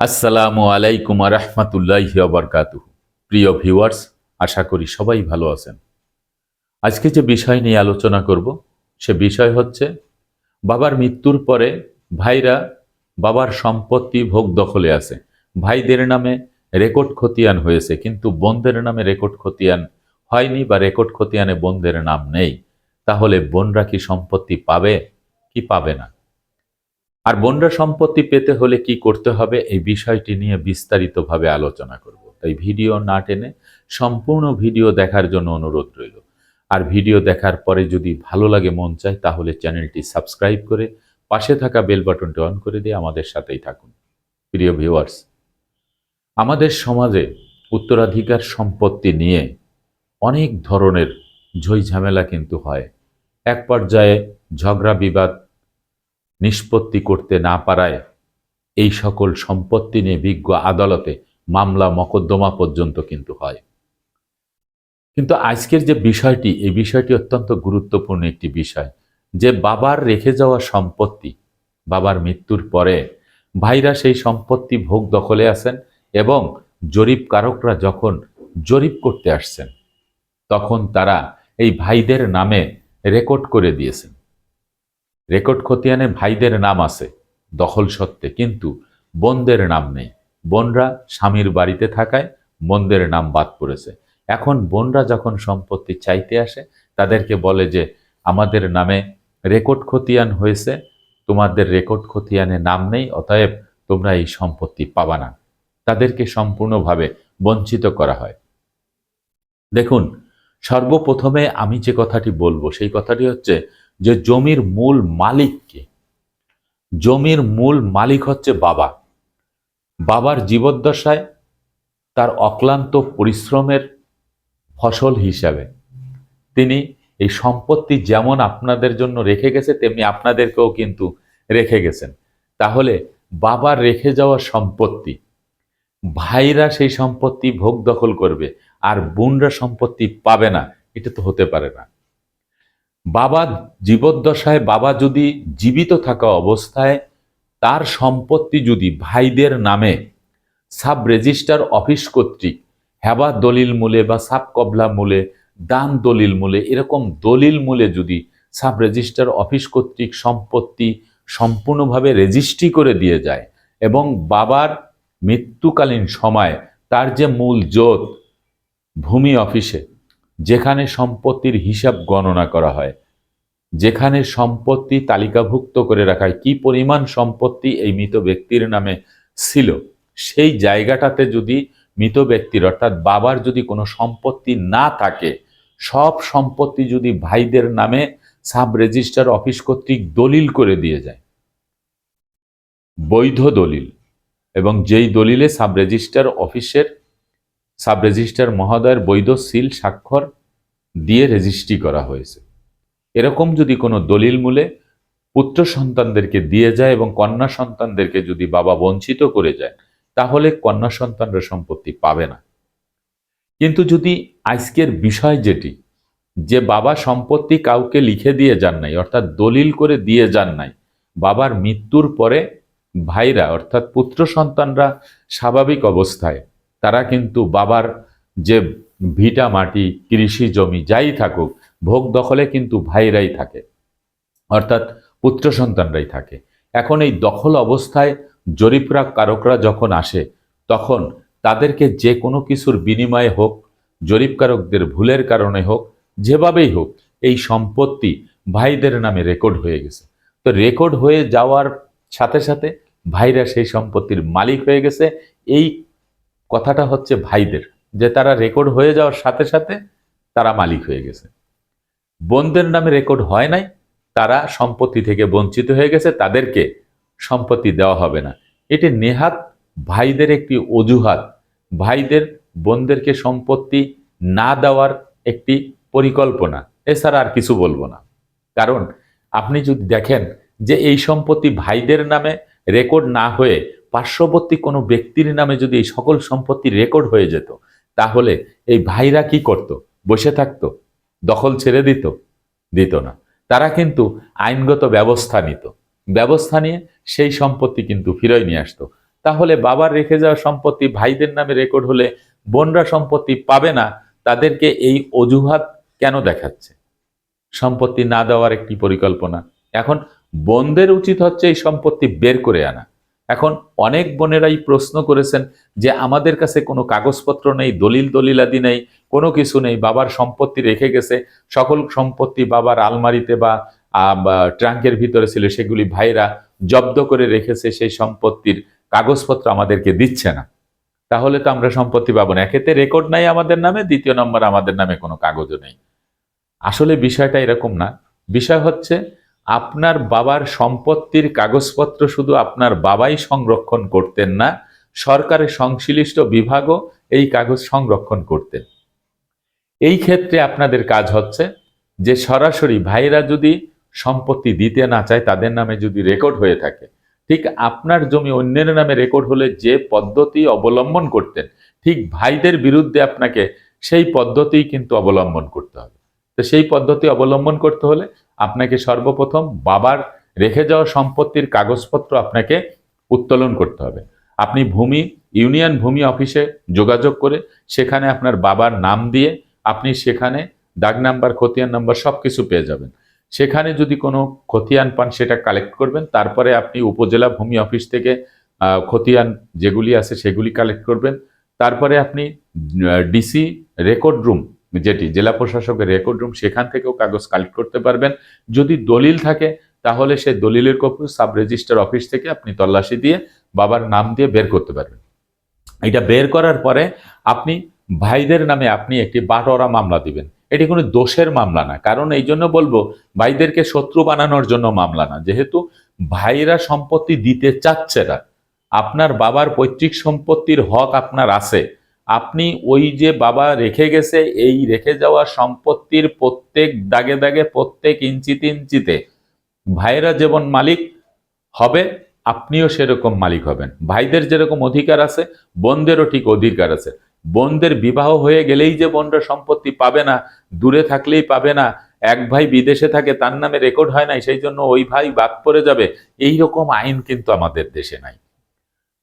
আসসালামু আলাইকুম রহমতুল্লাহ বরকাত প্রিয় ভিউয়ার্স, আশা করি সবাই ভালো আছেন। আজকে যে বিষয় নিয়ে আলোচনা করব, সে বিষয় হচ্ছে বাবার মৃত্যুর পরে ভাইরা বাবার সম্পত্তি ভোগ দখলে আছে। ভাইদের নামে রেকর্ড খতিয়ান হয়েছে, কিন্তু বোনদের নামে রেকর্ড খতিয়ান হয়নি বা রেকর্ড খতিয়ানে বোনদের নাম নেই। তাহলে বোনরা কি সম্পত্তি পাবে, কি পাবে না? আর বন্যা সম্পত্তি পেতে হলে কি করতে হবে? এই বিষয়টি নিয়ে বিস্তারিতভাবে আলোচনা করব। তাই ভিডিও না টেনে সম্পূর্ণ ভিডিও দেখার জন্য অনুরোধ রইল। আর ভিডিও দেখার পরে যদি ভালো লাগে, মন চায়, তাহলে চ্যানেলটি সাবস্ক্রাইব করে পাশে থাকা বেল বাটনটি অন করে দিয়ে আমাদের সাথেই থাকুন। প্রিয় ভিউয়ার্স, আমাদের সমাজে উত্তরাধিকার সম্পত্তি নিয়ে অনেক ধরনের ঝই ঝামেলা কিন্তু হয়। এক পর্যায়ে ঝগড়া বিবাদ নিষ্পত্তি করতে না পারায় এই সকল সম্পত্তি নিয়ে বিজ্ঞ আদালতে মামলা মকদ্দমা পর্যন্ত কিন্তু হয়। কিন্তু আজকের যে বিষয়টি, এই বিষয়টি অত্যন্ত গুরুত্বপূর্ণ একটি বিষয় যে বাবার রেখে যাওয়া সম্পত্তি, বাবার মৃত্যুর পরে ভাইরা সেই সম্পত্তি ভোগ দখলে আছেন এবং জরিপ কারকরা যখন জরিপ করতে আসছেন, তখন তারা এই ভাইদের নামে রেকর্ড করে দিয়েছেন। রেকর্ড খতিয়ানে ভাইদের নাম আছে, দখল সত্ত্বে, কিন্তু বোনদের নাম নেই। বোনরা স্বামীর বাড়িতে থাকায় বোনদের নাম বাদ পড়েছে। এখন বোনরা যখন সম্পত্তি চাইতে আসে, তাদেরকে বলে যে, আমাদের নামে রেকর্ড খতিয়ান হয়েছে, তোমাদের রেকর্ড খতিয়ানে নাম নেই, অতএব তোমরা এই সম্পত্তি পাবা না। তাদেরকে সম্পূর্ণভাবে বঞ্চিত করা হয়। দেখুন, সর্বপ্রথমে আমি যে কথাটি বলব, সেই কথাটি হচ্ছে যে জমির মূল মালিককে জমির মূল মালিক হচ্ছে বাবা। বাবার জীবদ্দশায় তার অক্লান্ত পরিশ্রমের ফসল হিসাবে। তিনি এই সম্পত্তি যেমন আপনাদের জন্য রেখে গেছে, তেমনি আপনাদেরকেও কিন্তু রেখে গেছেন। তাহলে বাবার রেখে যাওয়া সম্পত্তি, ভাইরা সেই সম্পত্তি ভোগ দখল করবে, আর বোনরা সম্পত্তি পাবে না, এটা তো হতে পারে না। বাবা জীবদ্দশায় বাবা যদি জীবিত থাকা অবস্থায়, তার সম্পত্তি যদি ভাইদের নামে সাব রেজিস্টার অফিস কর্তৃক হেবা দলিল মূলে বা সাব কবলা মূলে, দান দলিল মূলে, এরকম দলিল মূলে যদি সাব রেজিস্টার অফিস কর্তৃক সম্পত্তি সম্পূর্ণভাবে রেজিস্ট্রি করে দিয়ে যায় এবং বাবার মৃত্যুকালীন সময় তার যে মূল জোত ভূমি অফিসে যেখানে সম্পত্তির হিসাব গণনা করা হয়, যেখানে সম্পত্তি তালিকাভুক্ত করে রাখা হয়, কি পরিমাণ সম্পত্তি এই মৃত ব্যক্তির নামে ছিল, সেই জায়গাটাতে যদি মৃত ব্যক্তির, অর্থাৎ বাবার যদি কোনো সম্পত্তি না থাকে, সব সম্পত্তি যদি ভাইদের নামে সাব রেজিস্টার অফিস কর্তৃক দলিল করে দিয়ে যায়, বৈধ দলিল, এবং যেই দলিলে সাব রেজিস্টার অফিসের সাব রেজিস্টার মহোদয়ের বৈধ সিল স্বাক্ষর দিয়ে রেজিস্ট্রি করা হয়েছে। এরকম যদি কোনো দলিল মূলে পুত্র সন্তানদেরকে দিয়ে যায় এবং কন্যা সন্তানদেরকে যদি বাবা বঞ্চিত করে যায়, তাহলে কন্যা সন্তানরা সম্পত্তি পাবে না। কিন্তু যদি আজকের বিষয় যেটি, যে বাবা সম্পত্তি কাউকে লিখে দিয়ে যান নাই, অর্থাৎ দলিল করে দিয়ে যান নাই, বাবার মৃত্যুর পরে ভাইরা, অর্থাৎ পুত্র সন্তানরা স্বাভাবিক অবস্থায় তারা কিন্তু বাবার যে ভিটা মাটি, কৃষি জমি যাই থাকুক, ভোগ দখলে কিন্তু ভাইরাই থাকে। অর্থাৎ পুত্র সন্তানরাই থাকে। এখন এই দখল অবস্থায় জরিপরা, কারকরা যখন আসে, তখন তাদেরকে যে কোনো কিছুর বিনিময়ে হোক, জরিপকারকদের ভুলের কারণে হোক, যেভাবেই হোক, এই সম্পত্তি ভাইদের নামে রেকর্ড হয়ে গেছে। তো রেকর্ড হয়ে যাওয়ার সাথে সাথে ভাইরা সেই সম্পত্তির মালিক হয়ে গেছে। এই কথাটা হচ্ছে ভাইদের, যে তারা রেকর্ড হয়ে যাওয়ার সাথে সাথে তারা মালিক হয়ে গেছে। বোনদের নামে রেকর্ড হয় নাই, তারা সম্পত্তি থেকে বঞ্চিত হয়ে গেছে, তাদেরকে সম্পত্তি দেওয়া হবে না। এটি নেহাত ভাইদের একটি অজুহাত। ভাইদের বোনদেরকে সম্পত্তি না দেওয়ার একটি পরিকল্পনা। এছাড়া আর কিছু বলব না। কারণ আপনি যদি দেখেন যে এই সম্পত্তি ভাইদের নামে রেকর্ড না হয়ে পার্শ্ববর্তী কোনো ব্যক্তির নামে যদি এই সকল সম্পত্তি রেকর্ড হয়ে যেত, তাহলে এই ভাইরা কি করত? বসে থাকতো, দখল ছেড়ে দিত দিত না। তারা কিন্তু আইনগত ব্যবস্থা নিত। ব্যবস্থা নিয়ে সেই সম্পত্তি কিন্তু ফিরয় নিয়ে আসতো। তাহলে বাবার রেখে যাওয়া সম্পত্তি ভাইদের নামে রেকর্ড হলে বোনরা সম্পত্তি পাবে না, তাদেরকে এই অজুহাত কেন দেখাচ্ছে? সম্পত্তি না দেওয়ার একটি পরিকল্পনা। এখন বোনদের উচিত হচ্ছে এই সম্পত্তি বের করে আনা। এখন অনেক বোনেরাই প্রশ্ন করেছেন যে আমাদের কাছে কোনো কাগজপত্র নেই, দলিল দলিলাদি নেই, কোনো কিছু নেই, বাবার সম্পত্তি রেখে গেছে, সকল সম্পত্তি বাবার আলমারিতে বা ট্রাঙ্কের ভিতরে ছিল, সেগুলি ভাইরা জব্দ করে রেখেছে, সেই সম্পত্তির কাগজপত্র আমাদেরকে দিচ্ছে না। তাহলে তো আমরা সম্পত্তি পাবো না। একেতে রেকর্ড নাই আমাদের নামে, দ্বিতীয় নম্বর আমাদের নামে কোনো কাগজও নেই। আসলে বিষয়টা এরকম না। বিষয় হচ্ছে আপনার বাবার সম্পত্তির কাগজপত্র শুধু আপনার বাবাই সংরক্ষণ করতেন না, সরকারের সংশ্লিষ্ট বিভাগও এই কাগজ সংরক্ষণ করতেন। এই ক্ষেত্রে আপনাদের কাজ হচ্ছে যে সরাসরি ভাইরা যদি সম্পত্তি দিতে না চায়, তাদের নামে যদি রেকর্ড হয়ে থাকে, ঠিক আপনার জমি অন্যের নামে রেকর্ড হলে যে পদ্ধতি অবলম্বন করতেন, ঠিক ভাইদের বিরুদ্ধে আপনাকে সেই পদ্ধতিই কিন্তু অবলম্বন করতে হবে। তো সেই পদ্ধতি অবলম্বন করতে হলে আপনাকে সর্বপ্রথম বাবার রেখে যাওয়া সম্পত্তির কাগজপত্র আপনাকে উত্তোলন করতে হবে। আপনি ভূমি, ইউনিয়ন ভূমি অফিসে যোগাযোগ করে সেখানে আপনার বাবার নাম দিয়ে আপনি সেখানে দাগ নাম্বার, খতিয়ান নাম্বার সব কিছু পেয়ে যাবেন। সেখানে যদি কোনো খতিয়ান পান সেটা কালেক্ট করবেন, তারপরে আপনি উপজেলা ভূমি অফিস থেকে খতিয়ান যেগুলি আছে সেগুলি কালেক্ট করবেন। তারপরে আপনি ডিসি রেকর্ড রুম যেটি জেলা প্রশাসকের রেকর্ড রুম সেখান থেকেও কাগজ কালেক্ট করতে পারবেন। যদি দলিল থাকে, তাহলে সেই দলিলের কপি সাব রেজিস্টার অফিস থেকে আপনি তল্লাশি দিয়ে বাবার নাম দিয়ে বের করতে পারবেন। এটা বের করার পরে আপনি, ভাইদের নামে আপনি একটি বাটোয়ারা মামলা দিবেন। এটি কোনো দোষের মামলা না। কারণ এই জন্য বলব, ভাইদেরকে শত্রু বানানোর জন্য মামলা না। যেহেতু ভাইরা সম্পত্তি দিতে চাচ্ছে না। আপনার বাবার পৈতৃক সম্পত্তির হক আপনার আছে। আপনি ওই যে বাবা রেখে গেছে, এই রেখে যাওয়া সম্পত্তির প্রত্যেক দাগে দাগে, প্রত্যেক ইঞ্চিতে ইঞ্চিতে ভাইরা যেমন মালিক হবে, আপনিও সেরকম মালিক হবেন। ভাইদের যেরকম অধিকার আছে, বোনদেরও ঠিক অধিকার আছে। বোনদের বিবাহ হয়ে গেলেই যে বোনরা সম্পত্তি পাবে না, দূরে থাকলেই পাবে না, এক ভাই বিদেশে থাকে, তার নামে রেকর্ড হয় নাই, সেই জন্য ওই ভাই বাদ পড়ে যাবে এই রকম আইন কিন্তু আমাদের দেশে নাই।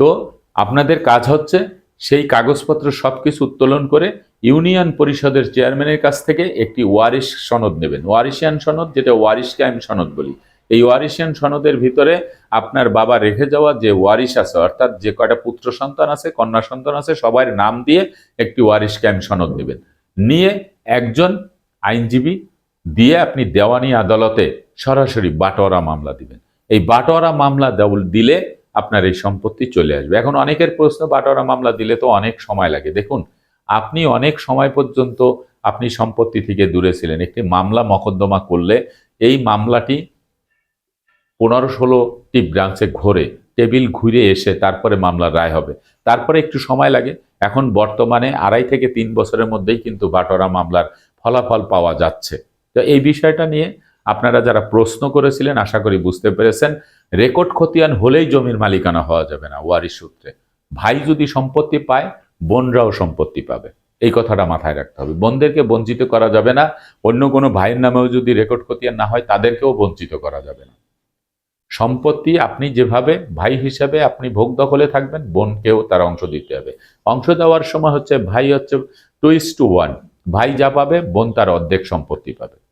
তো আপনাদের কাজ হচ্ছে সেই কাগজপত্র সবকিছু উত্তোলন করে ইউনিয়ন পরিষদের চেয়ারম্যানের কাছ থেকে একটি ওয়ারিশ সনদ নেবেন। ওয়ারিশিয়ান সনদ, যেটা ওয়ারিশ কায়েম সনদ বলি। এই ওয়ারিশিয়ান সনদের ভিতরে আপনার বাবা রেখে যাওয়া যে ওয়ারিশ আছে, অর্থাৎ যে কয়টা পুত্র সন্তান আছে, কন্যা সন্তান আছে সবার নাম দিয়ে একটি ওয়ারিশ ক্যাম্প সনদ নেবেন। নিয়ে একজন আইনজীবী দিয়ে আপনি দেওয়ানি আদালতে সরাসরি বাটোয়ারা মামলা দিবেন। এই বাটোয়ারা মামলা দিলে আপনার এই সম্পত্তি চলে আসবে। এখন অনেকের প্রশ্ন, বাটোয়ারা মামলা দিলে তো অনেক সময় লাগে। দেখুন, আপনি অনেক সময় পর্যন্ত আপনি সম্পত্তি থেকে দূরে ছিলেন। একটি মামলা মকদ্দমা করলে এই মামলাটি পনেরো ষোলোটি ব্রাঞ্চে ঘোরে, টেবিল ঘুরে এসে তারপরে মামলার রায় হবে। তারপরে একটু সময় লাগে। এখন বর্তমানে আড়াই থেকে তিন বছরের মধ্যেই কিন্তু বাটোয়ারা মামলার ফলাফল পাওয়া যাচ্ছে। তো এই বিষয়টা নিয়ে আপনারা যারা প্রশ্ন করেছিলেন, আশা করি বুঝতে পেরেছেন, রেকর্ড খতিয়ান হলেই জমির মালিকানা হওয়া যাবে না ওয়ারিশ সূত্রে। ভাই যদি সম্পত্তি পায়, বোনরাও সম্পত্তি পাবে। এই কথাটা মাথায় রাখতে হবে। বোনদেরকে বঞ্চিত করা যাবে না, অন্য কোনো ভাইয়ের নামেও যদি রেকর্ড খতিয়ান না হয়, তাদেরকেও বঞ্চিত করা যাবে না। সম্পত্তি আপনি যেভাবে, ভাই হিসাবে আপনি ভোগ দখলে থাকবেন, বোনকেও তার অংশ দিতে হবে। অংশ দেওয়ার সময় হচ্ছে, ভাই হচ্ছে টু ইস টু ওয়ান ভাই যা পাবে, বোন তার অর্ধেক সম্পত্তি পাবে।